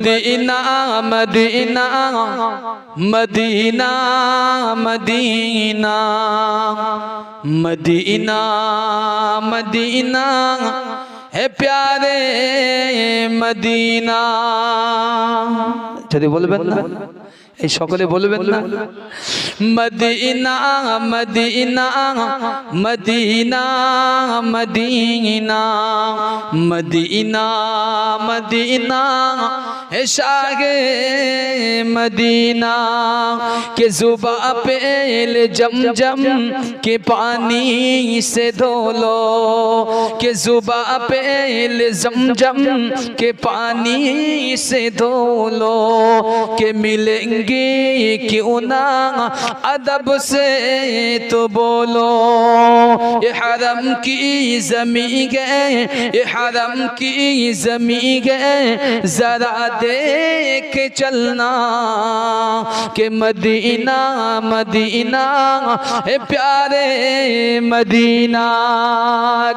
Medina Medina Medina Medina Medina Medina হে প্যারে Medina যদি বলবেন না এই সকলে বলবেন না Medina Medina Medina Medina Medina Medina হে শাহে মদিনা के जुबा पे जम जम के पानी से धो लो के जुबा पे जम जम के पानी से धो लो के मिलेंगे گے کیوں نہ ادب سے تو بولو۔ یہ حرم کی زمین گئے یہ حرم کی زمین گئے ذرا دیکھ چلنا کہ مدینہ مدینہ، اے پیارے مدینہ۔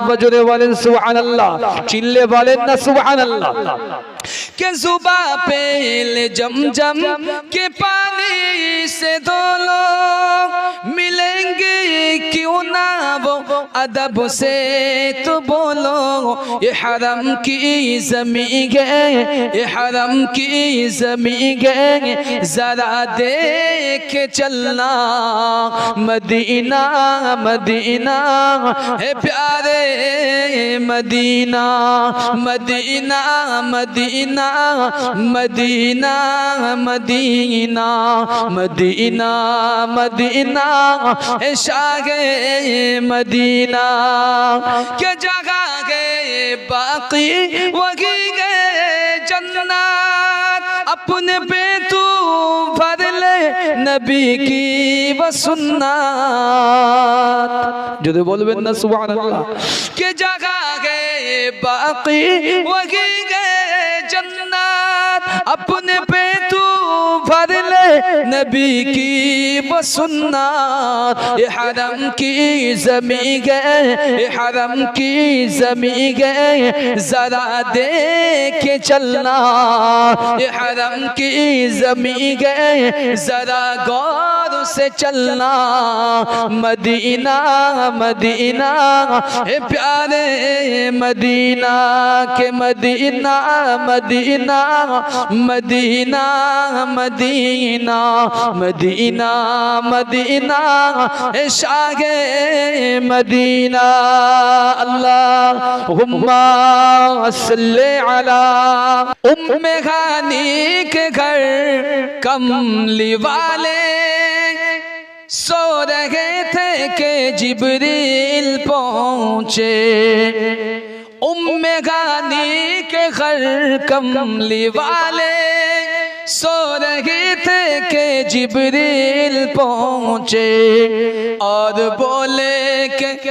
بجرے والے سبحان اللہ، چلے والے سبحان اللہ۔ کہ زبا پہ جم جم کے پانی سے دھو لو ملیں گے، کیوں نہ وہ ادب سے تو بولو، یہ حرم کی زمین گئے یہ حرم کی زمین گئے ذرا دیکھ چلنا، مدینہ مدینہ۔ ہے پیارے مدینہ مدینہ مدینہ مدینہ مدینہ۔ مدینہ مدینہ مدینہ گئے مدینہ کہ جگہ گئے باقی؟ وہی گئے جنات اپنے پہ تو نبی کی و سنات جو دے بولوے بندہ سبحان اللہ کہ جگہ گئے باقی؟ وہی گئے جنات اپنے نبی کی بسنا یہ حرم کی زمین گئے یہ حرم کی زمین گئے ذرا دیکھ کے چلنا۔ یہ حرم کی زمین گئے ذرا گو سے چلنا، مدینہ مدینہ، اے پیارے مدینہ کے مدینہ مدینہ مدینہ مدینہ مدینہ مدینہ، اے شاہ مدینہ، اللہ صلی علی ام غانی کے گھر، کملی والے سو رہے تھے کہ جبریل پہنچے۔ ام غانی کے غر کملی والے۔ سو رہی تھے کہ جبریل پہنچے۔ اور بولے کہ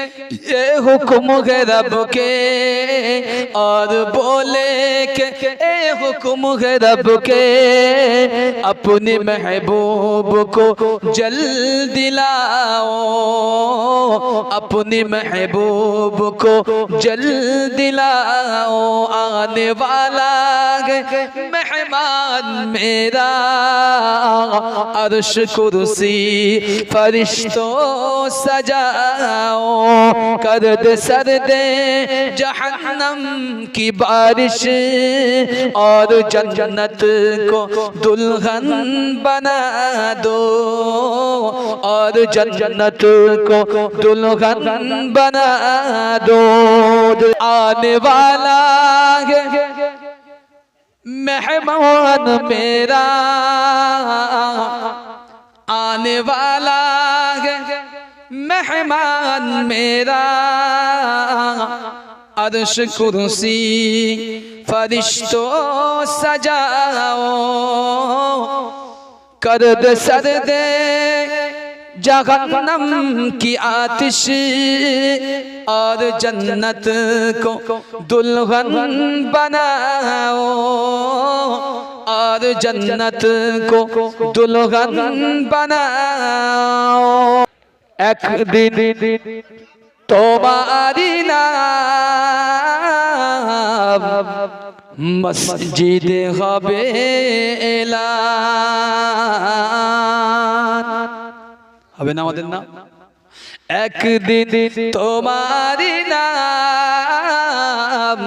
ये हुक्म है रब के और बोले के ये हुक्म है रब के अपने महबूब को जल दिलाओ अपने महबूब को जल दिलाओ आने वाला है मेहमान मेरा अर्श कुर्सी फरिश्तों सजाओ کر دے سر دے جہنم کی بارش اور جنت کو دلہن بنا دو اور جنت کو دلہن بنا دو آنے والا ہے مہمان میرا آنے والا رحمان میرا، عرش کرسی فرشتو سجاؤ کرد سرد جہنم کی آتش اور جنت کو دلہن بناؤ، اور جنت کو دلہن بناؤ۔ একদিন তোমারি নাম মসজিদ হবে হবে না আমাদের নাম? একদিন তোমারি নাম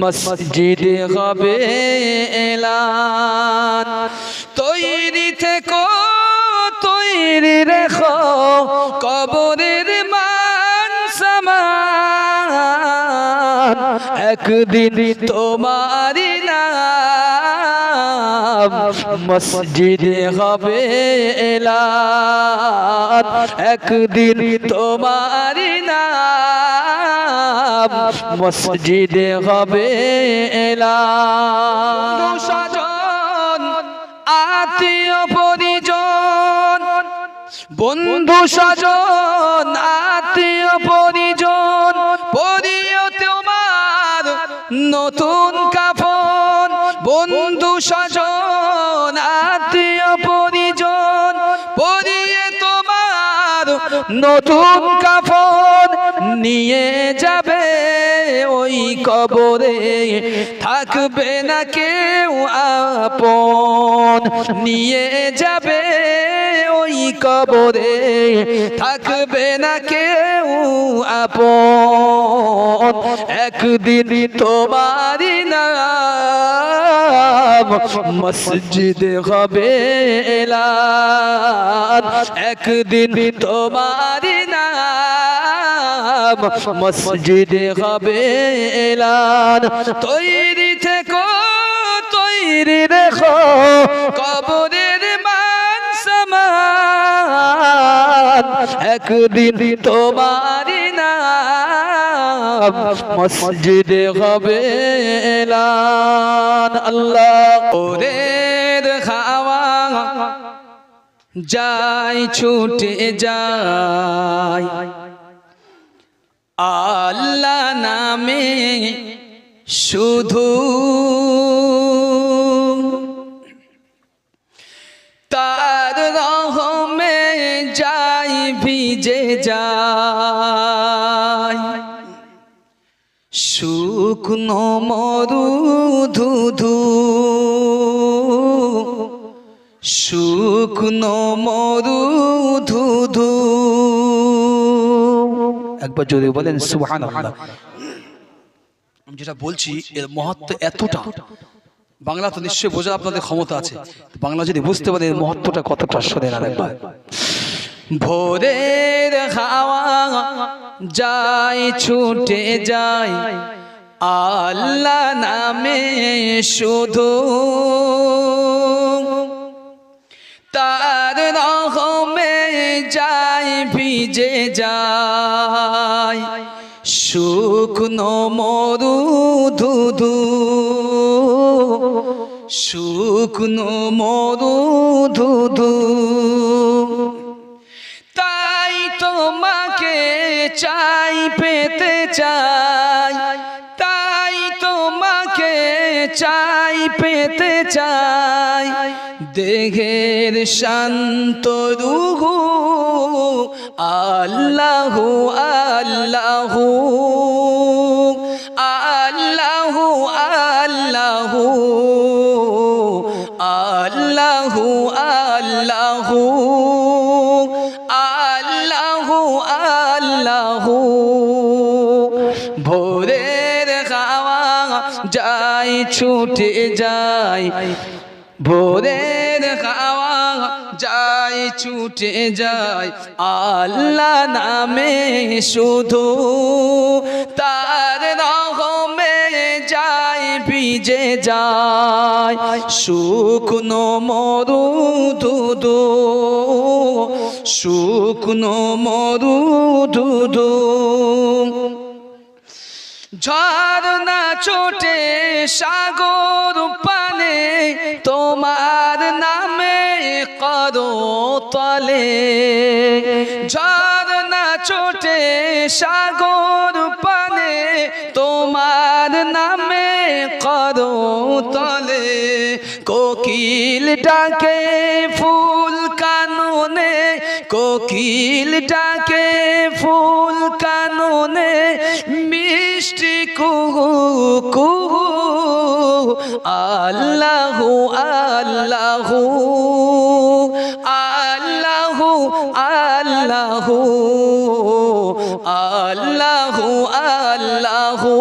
মসজিদ হবে এলান। তৈরি থেকো তৈরি রেখো, কবরের মান সমান। একদিন তোমারি নাম মসজিদ হবে এলান একদিন তোমারি নাম মসজিদ হবে সাজন আত্মীয় বন্ধু স্বজন, আত্মীয় পরিজন পরিয় তোমার নতুন কাফন। বন্ধু স্বজন, আত্মীয় পরিজন পরিয়ে তোমার নতুন কাফন নিয়ে যাবে। ওই কবরে থাকবে না কেউ আপন। নিয়ে যাবে ওই কবরে থাকবে না কেউ আপন। একদিন তোমারি না মসজিদ হবে এলান। একদিন তোমারি মসজিদ হবে এলান। তৈরি থেকো, তৈরি রেখো, কবরের মান সমান। একদিন তোমারি নাম মসজিদ হবে এলান। আল্লাহ ওরের খাওয়া যাই ছুটে যায় আল্লাহ নামে শুধু। তার রহমে যাই ভিজে যায় শুকনো মরু ধুধু। শুকনো মরু ধুধু। একবার যদি বলেন সুবহান আমি যেটা বলছি এর মহত্ব এতটা বাংলা তো নিশ্চয়ই বোঝা আপনাদের ক্ষমতা আছে। বাংলা যদি বুঝতে পারেন এর মহত্বটা কতটা শোনেন আর একবার। ভোরের হাওয়া যায় ছুটে যাই আল্লাহ নামে শুধু। যায়, ভিজে যায়। শুকনো মরু ধুধু, শুকনো মরু ধুধু। তাই তোমাকে চাই, পেতে চাই। তাই তোমাকে চাই, পেতে চাই। দেহের শান্ত রুহু। আল্লাহু, আল্লাহ। আল্লাহু, আল্লাহ। আল্লাহ আল্লাহ। আল্লাহু আল্লাহু। ভোরের খাওয়া যায়, ছুটে যায়। ভোরের ছুটে যায় আল্লাহ নামে শুধু। তার রহমে যায় ভিজে যায়। শুকনো মরু দুদু শুকনো মরু দুদু ঝর্ণা ছোটে সাগর পানে, তোমার নামে তলে ঝর্ণা ছোটে, সাগর পানে, তোমার নামে করো তলে। কোকিল ডাকে ফুল কাননে, কোকিল ডাকে ফুল কাননে, মিষ্টি কুহু কুহু, আল্লাহু আল্লাহু। আল্লাহু আল্লাহু আল্লাহু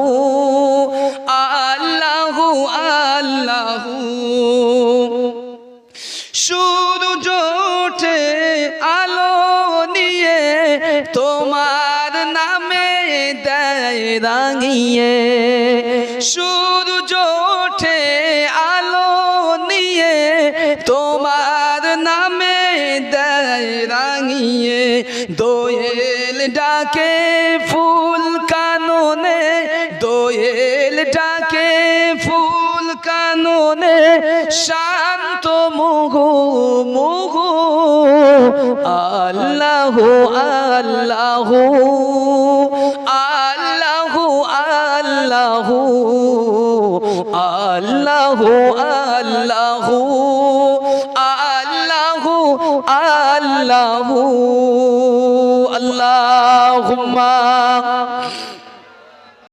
আল্লাহু আল্লাহু। সূর্য ওঠে আলো নিয়ে তোমার নামে দেয় রাঙিয়ে। ডাকে ফুল কাননে, দোয়েল ডাকে ফুল কাননে, শান্ত মুহু আল্লাহ আল্লাহ আল্লাহ আল্লাহ আল্লাহ আল্লাহ আল্লাহুম্মা